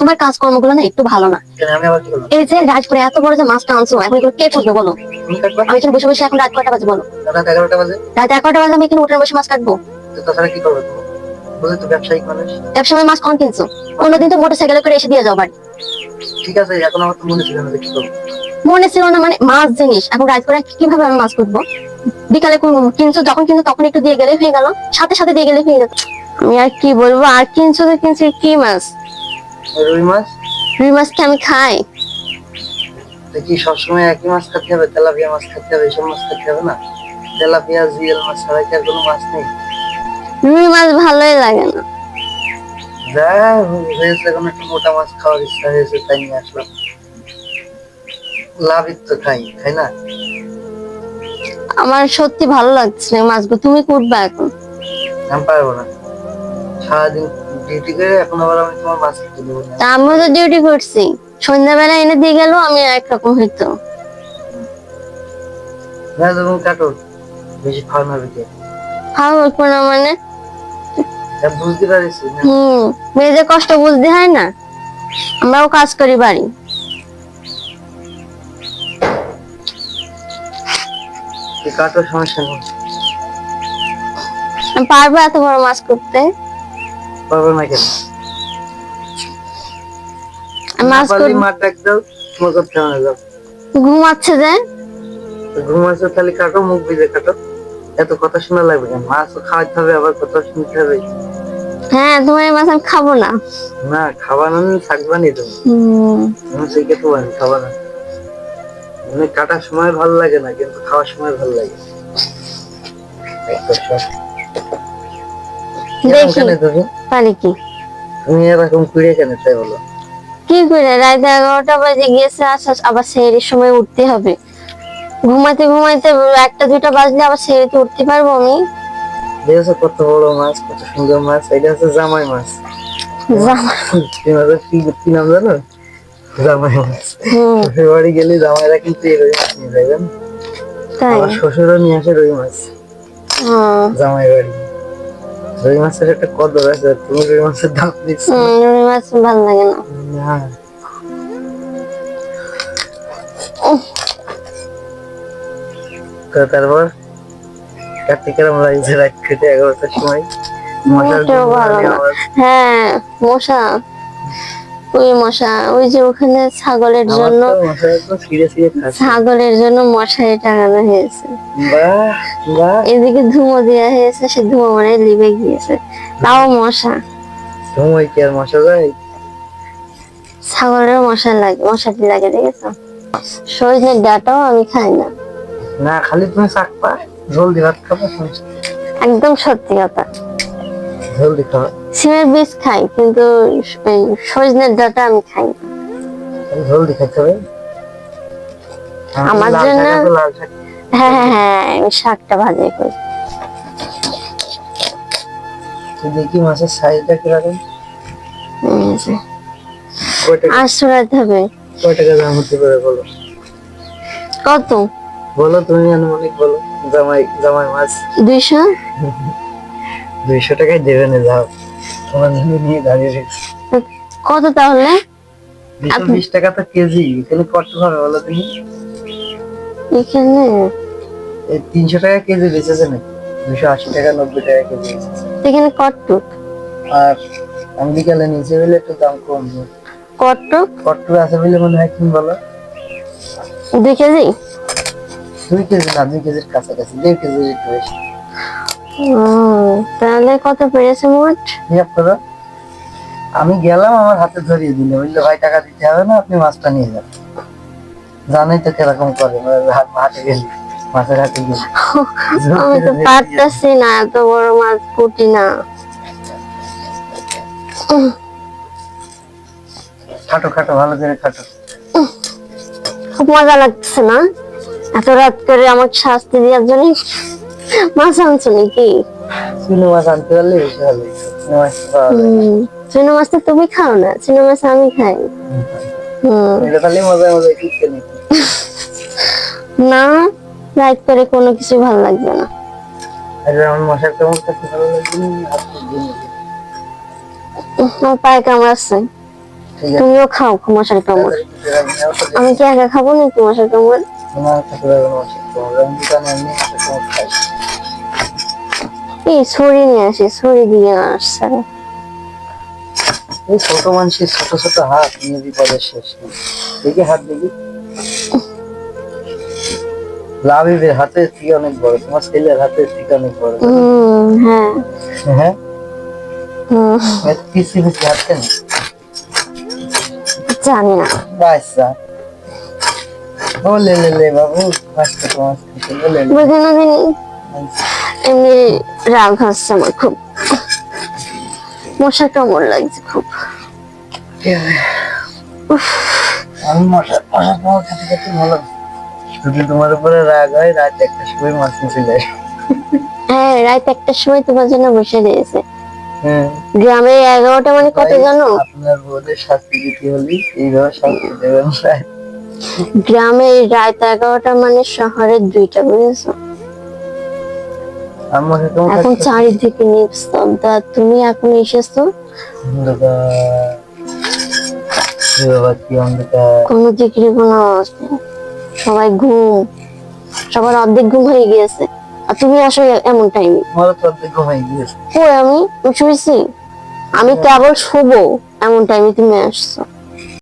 তোমার কাজকর্মগুলো না একটু ভালো না। এই যে রাত করে এত বড় যে মাছটা আনছো এখন এগুলো কে করবে বলো? আমি এখানে বসে বসে এখন রাত কয়টা বাজে বলো? রাত এগারোটা বাজে। রাত এগারোটা বাজে আমি এখানে উঠে বসে মাছ কাটবো। তাছাড়া কি করবে তুমি? বুঝলি তো ব্যবসায়িক মানুষ। এক মাছ কম কিনছো। অন্যদিন তো মোটর করে এসে দিয়ে যাও বাড়ি। ঠিক আছে এখন আমার তো মনে ছিল না কি করব। মনে ছিল না মানে মাছ জিনিস। এখন করে কীভাবে আমি মাছ করব বিকালে কিনছো যখন কিনছো তখন একটু দিয়ে গেলে হয়ে গেল। সাথে সাথে দিয়ে গেলে হয়ে আমি আর কি বলব? আর কিনছো তো কিনছো কি মাছ? রুই মাছ? রুই মাছ কি আমি খাই। কি সবসময় একই মাছ খেতে হবে? তেলাপিয়া মাছ খেতে হবে? মাছ খেতে হবে না? তেলাপিয়া মাছ ছাড়া কি আর কোনো মাছ নেই? রুই মাছ ভালোই লাগে না। যা হয়েছে এখন একটু মোটা মাছ খাওয়ার ইচ্ছা হয়েছে তাই নিয়ে আসলাম। লাভিত তো খাই খাই না? আমার সত্যি ভালো লাগছে মাছগুলো। তুমি কুটবা এখন? আমি পারব না। সারাদিন ডিউটি করে এখন আবার আমি তোমার মাছ খেতে দেবো না। তা আমিও তো ডিউটি করছি। সন্ধ্যাবেলা এনে দিয়ে গেল আমি একরকম হইতো। না যখন কাটো বেশি খাওয়া হইতো না মানে? বুঝতে পারিস হম মেয়েদের কষ্ট বুঝতে হয় না? আমরাও কাজ করি বাড়ি। কাটো সমস্যা নেই। পারব এত বড় মাছ করতে? পারবে না কেন? আমি মাছ পারলে করব। মাঠ ডাক দাও তোমার করতে না যাও। ঘুমাচ্ছে যে তো তাহলে কাটো মুখ ভিজে কাটো। এত কথা শোনা লাগবে কেন? মাছ খাওয়াতে হবে আবার কথা শুনতে হবে। হ্যাঁ তোমার মাছ আমি খাব না। না খাওয়ানো নেই থাকবা নি তুমি। হম। আমি তো পারি খাবা না। মানে কাটার সময় ভালো লাগে না কিন্তু খাওয়ার সময় ভালো লাগে। দেখি। পারি কি? তুমি এরকম কুড়িয়ে কেন তাই বলো? কি করে রাত এগারোটা বাজে গিয়েছে আচ্ছা আবার সময় উঠতে হবে। ঘুমাতে ঘুমাইতে একটা দুইটা বাজলে আবার উঠতে পারব আমি। দেখেছ কত বড় মাছ কত সুন্দর মাছ? এটা হচ্ছে জামাই মাছ। কি নাম জানো? জামাই মাছ। বাড়ি গেলে জামাইরা কিন্তু এই রুই মাছ নিয়ে যাবেন তাই? আমার শ্বশুরও নিয়ে আসে রুই মাছ। জামাই বাড়ি। রুই মাছের একটা কদর আছে তুমি রুই মাছের দাম দিচ্ছ রুই মাছ ভালো লাগে না। না। তো তারপর কার্তিক কেরম লাগছে রাত খেতে এগারোটার সময় মশার হ্যাঁ মশা। ওই মশা ওই যে ওখানে ছাগলের জন্য ছাগলের জন্য মশারি টাঙানো হয়েছে। এদিকে ধুমো দেওয়া হয়েছে সে ধুমো মানে লিবে গিয়েছে। তাও মশা। কি আর মশা যায়? ছাগলের মশা লাগে মশাটি লাগে দেখেছ? সজনের ডাটাও আমি খাই না। না খালি তুমি জলদি ভাত খাবা। একদম সত্যি কথা। জলদি সিমের বীজ খাই কিন্তু এই সজনের ডাটা আমি খাই না। তাহলে খেতে হবে। আমার জন্য- হ্যাঁ হ্যাঁ হ্যাঁ আমি শাকটা ভাজি করি। দেখি মাছের সাইজটা কীরকম। হবে। কয় টাকা দাম হতে পারে বলো? কত? বলো তুমি আনুমানিক বলো জামাই জামাই মাছ। দুইশো? দুইশো টাকায় দেবে না যাও। তোমার জন্য নিয়ে দাঁড়িয়ে কত তাহলে? দুশো বিশ টাকা তো কেজি এখানে কত হবে বলো তুমি? এখানে? তিনশো টাকা কেজি বেচেছে না? দুশো আশি টাকা নব্বই টাকা কেজি এখানে কটটুক। আর আমি বিকালে নিচে বলে একটু দাম কম। কটটুক? কট্টু আছে বলে মনে হয় বলো। দুই কেজি? দুই কেজি না দুই কেজির কাছাকাছি দেড় কেজি একটু বেশি। তাহলে কত পেরেছে মোট? হিসাব করো আমি গেলাম আমার হাতে ধরিয়ে দিলে। বুঝলে ভাই টাকা দিতে হবে না আপনি মাছটা নিয়ে যান। জানাই তো কীরকম করে হাটে গেলি মাছের হাটে গেলি। আমি তো পারতেছি না এত বড় মাছ পুটি না। খাটো খাটো ভালো করে খাটো। খুব মজা লাগছে না? এত রাত করে আমাকে শাস্তি দেওয়ার জন্য মাছ আনছো নাকি? চুনো মাছ আনতে পারলে বেশি ভালো চুনো মাছ তো পাওয়া যায়। না। হম চুনো মাছ তুমি খাও না? চুনো মাছ আমি খাই। এটা কিনতে নাকি না করে কোনো কিছু ভালো লাগবে না। আর আমার মশার কেমন কাছে ভালো লাগছে না? হাত দিন আমার পায়ে ঠিক আছে। তুমিও খাও মশার কামড়। আমি কি একা খাব নাকি মশার কামড়? খেতে পারবে না মশার কামড় আমি দোকানে এমনি মশার কামড় খাই। এই ছড়ি নিয়ে আসি ছড়ি দিয়ে আসছে। এই ছোট মানুষের ছোট ছোট হাত নিয়ে বিপদের শেষ নেই। দেখি হাত দেখি। লাভিবের হাতের থেকে অনেক বড় তোমার ছেলের হাতের থেকে অনেক বড়। হ্যাঁ। হ্যাঁ? পিসি পিসি হাত কেন? জানি না। বাচ্চা ও লে লে লে বাবু বাচ্চা তোমার লে। বুঝে না এমনি রাগ হচ্ছে আমার খুব। মশার কামড় লাগছে খুব। আমি মশা মশা তোমার খেতে খেতে ভালো যদি তোমার উপরে রাগ হয় রাত একটা সময় মাছ মুছে যায় হ্যাঁ রাত একটার সময় তোমার জন্য বসে রয়েছে হ্যাঁ। গ্রামে এগারোটা মানে কত জানো? আপনার বউদের শাস্তি দিতে হলে এইভাবে শাস্তি দেবেন গ্রামে এই রাত এগারোটা মানে শহরের দুইটা বুঝেছ আমাকে কেমন এখন চারিদিকে নিস্তব্ধ আর তুমি এখন এসেছ? কোনো দিকের কোনো সবাই ঘুম। সবার অর্ধেক ঘুম হয়ে গিয়েছে। আর তুমি আসো এমন টাইমে আমি? আমি শুয়েছি আমি কেবল শুবো। এমন টাইমে তুমি আসছো।